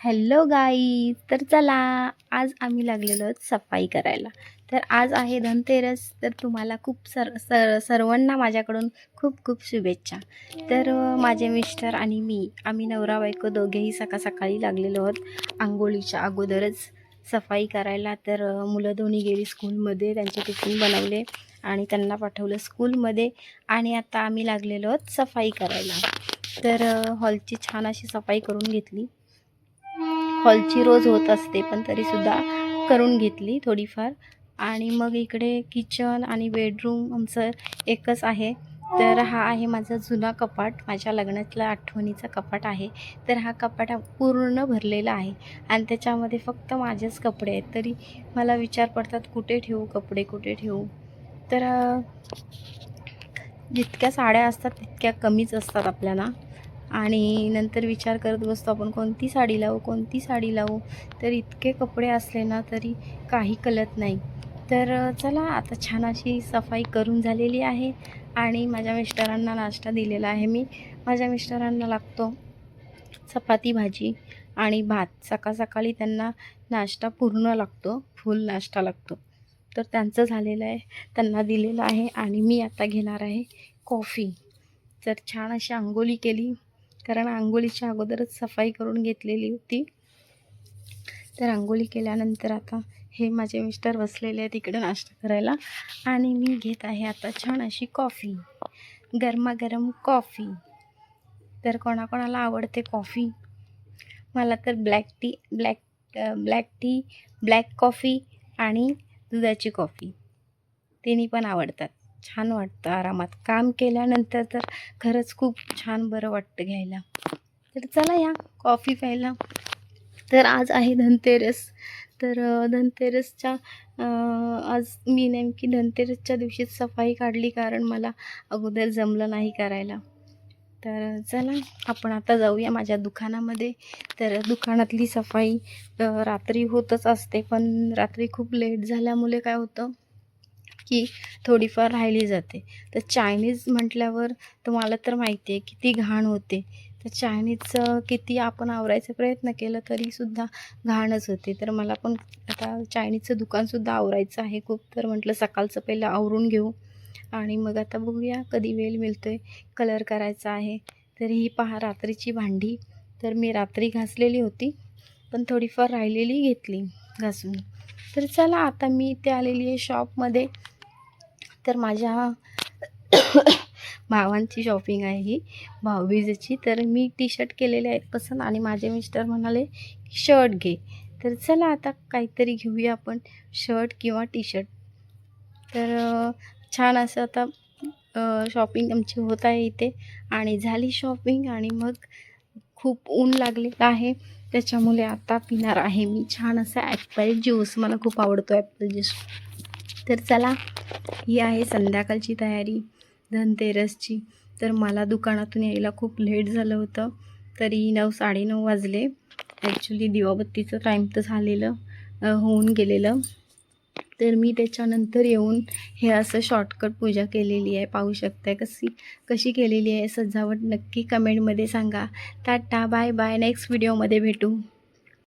Hello गाई तर चला आज आम्ही लागलेलो आहोत सफाई करायला. तर आज आहे धनतेरस तर तुम्हाला खूप सर सर सर्वांना माझ्याकडून खूप खूप शुभेच्छा. तर माझे मिस्टर आणि मी आम्ही नवरा बायको दोघेही सकाळ सकाळी लागलेलो आहोत आंघोळीच्या अगोदरच सफाई करायला. तर मुलं दोन्ही गेली स्कूलमध्ये त्यांचे टिफिन बनवले आणि त्यांना पाठवलं स्कूलमध्ये आणि आता आम्ही लागलेलो आहोत सफाई करायला. तर हॉलची छान अशी सफाई करून घेतली. हॉलची रोज होत असते पण तरीसुद्धा करून घेतली थोडीफार. आणि मग इकडे किचन आणि बेडरूम आमचं एकच आहे. तर हा आहे माझा जुना कपाट. माझ्या लग्नातला आठवणीचा कपाट आहे. तर हा कपाट पूर्ण भरलेला आहे. आणि त्याच्यामध्ये फक्त माझेच कपडे आहेत. तरी मला विचार पडतात कुठे ठेवू कपडे कुठे ठेवू? तर जितक्या साड्या असतात तितक्या कमीच असतात आपल्याला. आणि नंतर विचार करत बसतो आपण कोणती साडी लावू कोणती साडी लावू? तर इतके कपडे असले ना तरी काही कळत नाही. तर चला आता छान अशी सफाई करून झालेली आहे आणि माझ्या मिस्टरांना नाश्ता दिलेला आहे मी. माझ्या मिस्टरांना लागतो चपाती भाजी आणि भात. सकाळ सकाळी त्यांना नाश्ता पूर्ण लागतो फुल नाश्ता लागतो. तर त्यांचं झालेलं आहे त्यांना दिलेलं आहे आणि मी आता घेणार आहे कॉफी. तर छान अशी आंघोळी केली. कारण आंघोळीच्या अगोदरच सफाई करून घेतलेली होती. तर आंघोळी केल्यानंतर आता हे माझे मिस्टर बसलेले आहेत इकडे नाश्ता करायला. आणि मी घेत आहे आता छान अशी कॉफी. गरमागरम कॉफी. तर कोणाकोणाला आवडते कॉफी? मला तर black tea black black tea black coffee आणि दुधाची कॉफी. तिन्ही पण आवडतात. छान वाटतं आरामात. काम केल्यानंतर तर खरंच खूप छान बरं वाटतं घ्यायला. तर चला या कॉफी प्यायला. तर आज आहे धनतेरस. तर धनतेरसच्या आज मी नेमकी धनतेरसच्या दिवशीच सफाई काढली कारण मला अगोदर जमलं नाही करायला. तर चला आपण आता जाऊया माझ्या दुकानामध्ये. तर दुकानातली सफाई रात्री होतच असते पण रात्री खूप लेट झाल्यामुळे काय होतं? की थोडीफार राहिली जाते. तर चायनीज म्हटल्यावर तुम्हाला तर माहिती आहे किती घाण होते. तर चायनीजचं किती आपण आवरायचा प्रयत्न केला तरीसुद्धा घाणच होते. तर मला पण आता चायनीजचं दुकानसुद्धा आवरायचं आहे खूप. तर म्हटलं सकाळचं पहिलं आवरून घेऊ. आणि मग आता बघूया कधी वेळ मिळतो आहे कलर करायचा आहे. तर ही पहा रात्रीची भांडी. तर मी रात्री घासलेली होती. पण थोडीफार राहिलेली घेतली घासून. तर चला आता मी इथे आलेली आहे शॉपमध्ये तर माझ्या भावांची शॉपिंग आहे ही भाऊबीजेची. तर मी टी शर्ट केलेले आहेत पसंत आणि माझे मिस्टर म्हणाले की शर्ट घे. तर चला आता काहीतरी घेऊया आपण शर्ट किंवा टी शर्ट तर छान असं आता शॉपिंग आमची होत आहे इथे आणि झाली शॉपिंग आणि मग खूप ऊन लागलेलं आहे. त्याच्यामुळे आता पिणार आहे मी. छान असा ॲपल ज्यूस मला खूप आवडतो ॲपल ज्यूस तर चला ही आहे संध्याकाळची तयारी धनतेरसची. तर मला दुकानातून यायला खूप लेट झालं होतं तरी नऊ साडेनऊ वाजले. ॲक्च्युली दिवाबत्तीचं टाईम तर झालेलं होऊन गेलेलं. तर मी त्याच्यानंतर येऊन हे असं शॉर्टकट पूजा केलेली आहे पाहू शकताय कशी कशी केलेली आहे सजावट नक्की कमेंटमध्ये सांगा. टाटा बाय बाय नेक्स्ट व्हिडिओमध्ये भेटू.